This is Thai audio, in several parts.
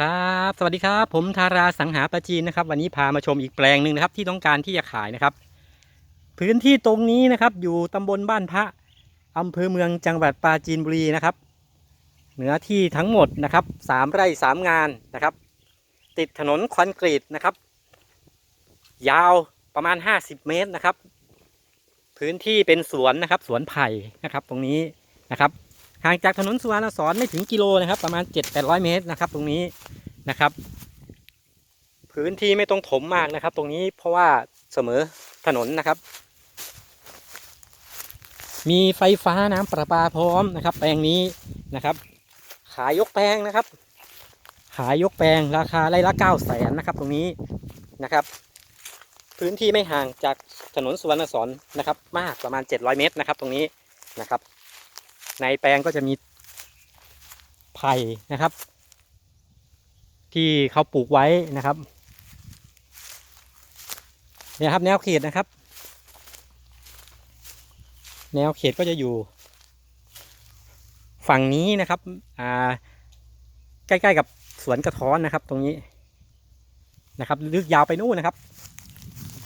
ครับ สวัสดีครับ ผมธาราสังหาประจีนนะครับ วันนี้พามาชมอีกแปลงหนึ่งนะครับ ที่ต้องการที่จะขายนะครับ พื้นที่ตรงนี้นะครับ อยู่ตำบลบ้านพระอำเภอเมืองจังหวัดปราจีนบุรีนะครับเนื้อที่ทั้งหมดนะครับสามไร่สามงานนะครับ ติดถนนคอนกรีตนะครับ ยาวประมาณ 50 เมตรนะครับ พื้นที่เป็นสวนนะครับ สวนไผ่นะครับ ตรงนี้นะครับ ห่างจากถนนสุวรรณสอนไม่ถึงกิโลนะครับ ประมาณ 7-800 เมตรนะครับ ตรงนี้นะครับ พื้นที่ไม่ต้องถมมากนะครับ ตรงนี้เพราะว่าเสมอถนนนะครับ มีไฟฟ้าน้ำประปาพร้อมนะครับ แปลงนี้นะครับ ขายยกแปลงนะครับ ขายยกแปลงราคาไร่ละ9 0 0แสนนะครับ ตรงนี้นะครับ พื้นที่ไม่ห่างจากถนนสุวรรณสอนนะครับ มากประมาณ 700 เมตรนะครับ ตรงนี้นะครับ ในแปลงก็จะมีไผ่นะครับ ที่เขาปลูกไว้นะครับเนี่ยครับแนวเขตนะครับ แนวเขตก็จะอยู่ ฝั่งนี้นะครับอ่าใกล้ๆกับสวนกระท้อนนะครับ ตรงนี้นะครับลึกยาวไปนู่นนะครับ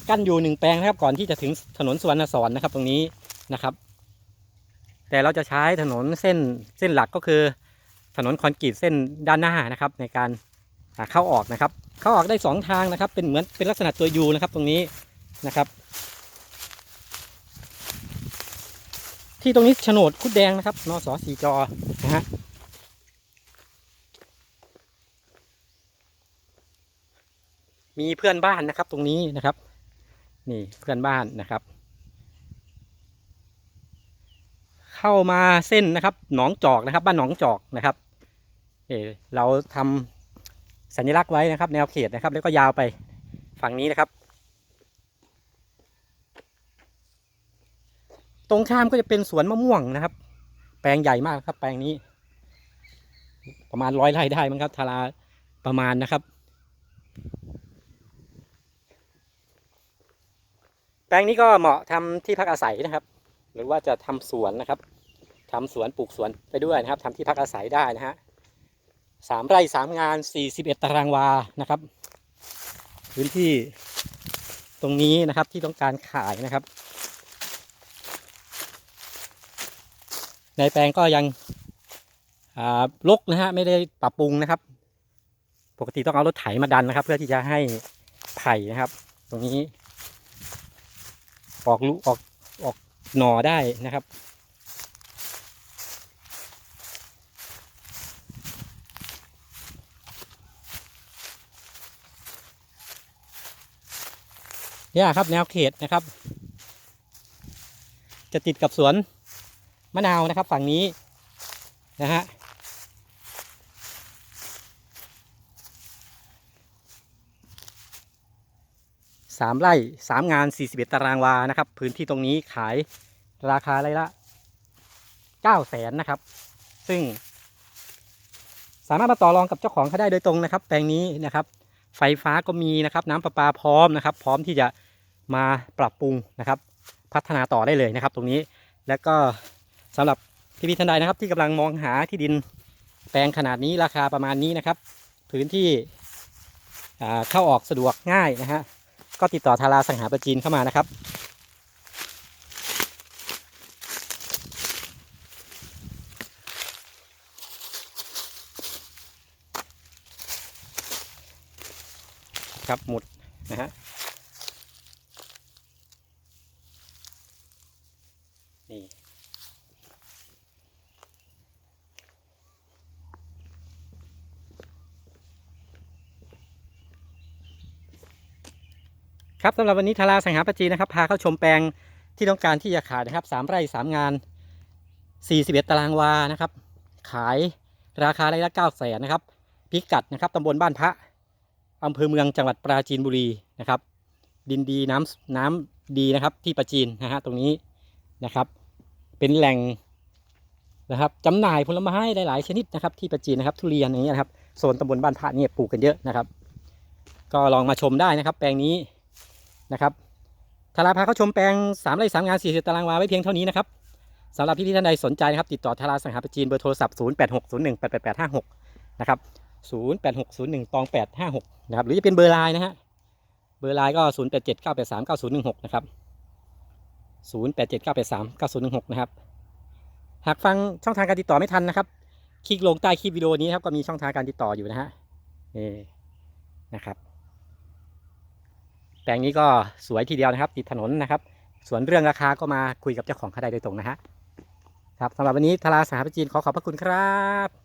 กั้นอยู่หนึ่งแปลงนะครับ ก่อนที่จะถึงถนนสวรรสอนนะครับ ตรงนี้นะครับ แต่เราจะใช้ถนนเส้นเส้นหลักก็คือ ถนนคอนกรีตเส้นด้านหน้านะครับ ในการเข้าออกนะครับ เข้าออกได้สองทางนะครับ เป็นเหมือนเป็นลักษณะตัวยูนะครับตรงนี้นะครับ ที่ตรงนี้โฉนดคุดแดงนะครับนสสีจอนะฮะมีเพื่อนบ้านนะครับตรงนี้นะครับ นี่เพื่อนบ้านนะครับ เข้ามาเส้นนะครับหนองจอกนะครับ บ้านหนองจอกนะครับเออเราทำสัญลักษณ์ไว้นะครับ แนวเขตนะครับ แล้วก็ยาวไปฝั่งนี้นะครับ ตรงข้ามก็จะเป็นสวนมะม่วงนะครับ แปลงใหญ่มากครับ แปลงนี้ ประมาณร้อยไร่ได้มั้งครับทาราประมาณนะครับ แปลงนี้ก็เหมาะทำที่พักอาศัยนะครับ หรือว่าจะทำสวนนะครับ ทำสวนปลูกสวนไปด้วยนะครับทำที่พักอาศัยได้นะฮะสามไร่สามงานสี่สิบเอ็ดตารางวานะครับ พื้นที่ตรงนี้นะครับที่ต้องการขายนะครับ ในแปลงก็ยังลกนะฮะไม่ได้ปรับปรุงนะครับ ปกติต้องเอารถไถมาดันนะครับ เพื่อที่จะให้ไผ่นะครับ ตรงนี้ ออกลูกออกออกหน่อได้นะครับ เนี่ยครับแนวเขตนะครับ จะติดกับสวนมะนาวนะครับ ฝั่งนี้นะฮะสามไร่สามงาน41ตารางวานะครับ พื้นที่ตรงนี้ขายราคาไร่ละ9แสนนะครับ ซึ่ง สามารถมาต่อรองกับเจ้าของเขาได้โดยตรงนะครับ แปลงนี้นะครับ ไฟฟ้าก็มีนะครับ น้ำประปาพร้อมนะครับ พร้อมที่จะ มาปรับปรุงนะครับ พัฒนาต่อได้เลยนะครับ ตรงนี้แล้วก็สำหรับพี่พี่ท่านใดนะครับ ที่กำลังมองหาที่ดินแปลงขนาดนี้ราคาประมาณนี้นะครับ พื้นที่เข้าออกสะดวกง่ายนะฮะก็ติดต่อทาราสังหาประจีนเข้ามานะครับครับหมุดนะฮะ นี่ครับสำหรับวันนี้ทาราสังหาปะจีนะครับพาเข้าชมแปลงที่ต้องการที่จะขายนะครับสามไร่สามงาน41ตารางวานะครับ ขายราคาไร่ละ9แสนนะครับพิกัดนะครับตำบลบ้านพระอำเภอเมืองจังหวัดปราจีนบุรีนะครับ ดินดีน้ำน้ำดีนะครับที่ปราจีนนะฮะตรงนี้นะครับ เป็นแหล่งนะครับจำหน่ายผลไม้หลาย ๆ ชนิดนะครับ ที่ปราจีนนะครับทุเรียนอย่างเงี้ยนะครับโซนตำบลบ้านพระเนี่ยปลูกกันเยอะนะครับ ก็ลองมาชมได้นะครับ แปลงนี้นะครับทาราพาเข้าชมแปลงสามไร่สามงานสี่สิบตารางวาไว้เพียงเท่านี้นะครับสำหรับพี่ๆท่านใดสนใจนะครับ ติดต่อทาราสังหาปราจีนเบอร์โทรศัพท์ 0 8 6 0 1 8 8 8 5 6 นะครับศูนย์แปดหกศูนย์หนึ่งตองแปดห้าหกนะครับหรือจะเป็นเบอร์ไลน์นะฮะเบอร์ไลน์ก็ศูนย์แปดเจ็ดเก้าแปดสามเก้าศูนย์หนึ่งหกนะครับ ศูนย์แปดเจ็ดเก้าแปดสามเก้าศูนย์หนึ่งหกนะครับ หากฟังช่องทางการติดต่อไม่ทันนะครับ คลิกลงใต้คลิปวิดีโอนี้ครับก็มีช่องทางการติดต่ออยู่นะฮะนี่นะครับ แปลงนี้ก็สวยทีเดียวนะครับ ติดถนนนะครับ ส่วนเรื่องราคาก็มาคุยกับเจ้าของเขาได้โดยตรงนะฮะครับสำหรับวันนี้ทาราสหประจีนขอขอบพระคุณครับ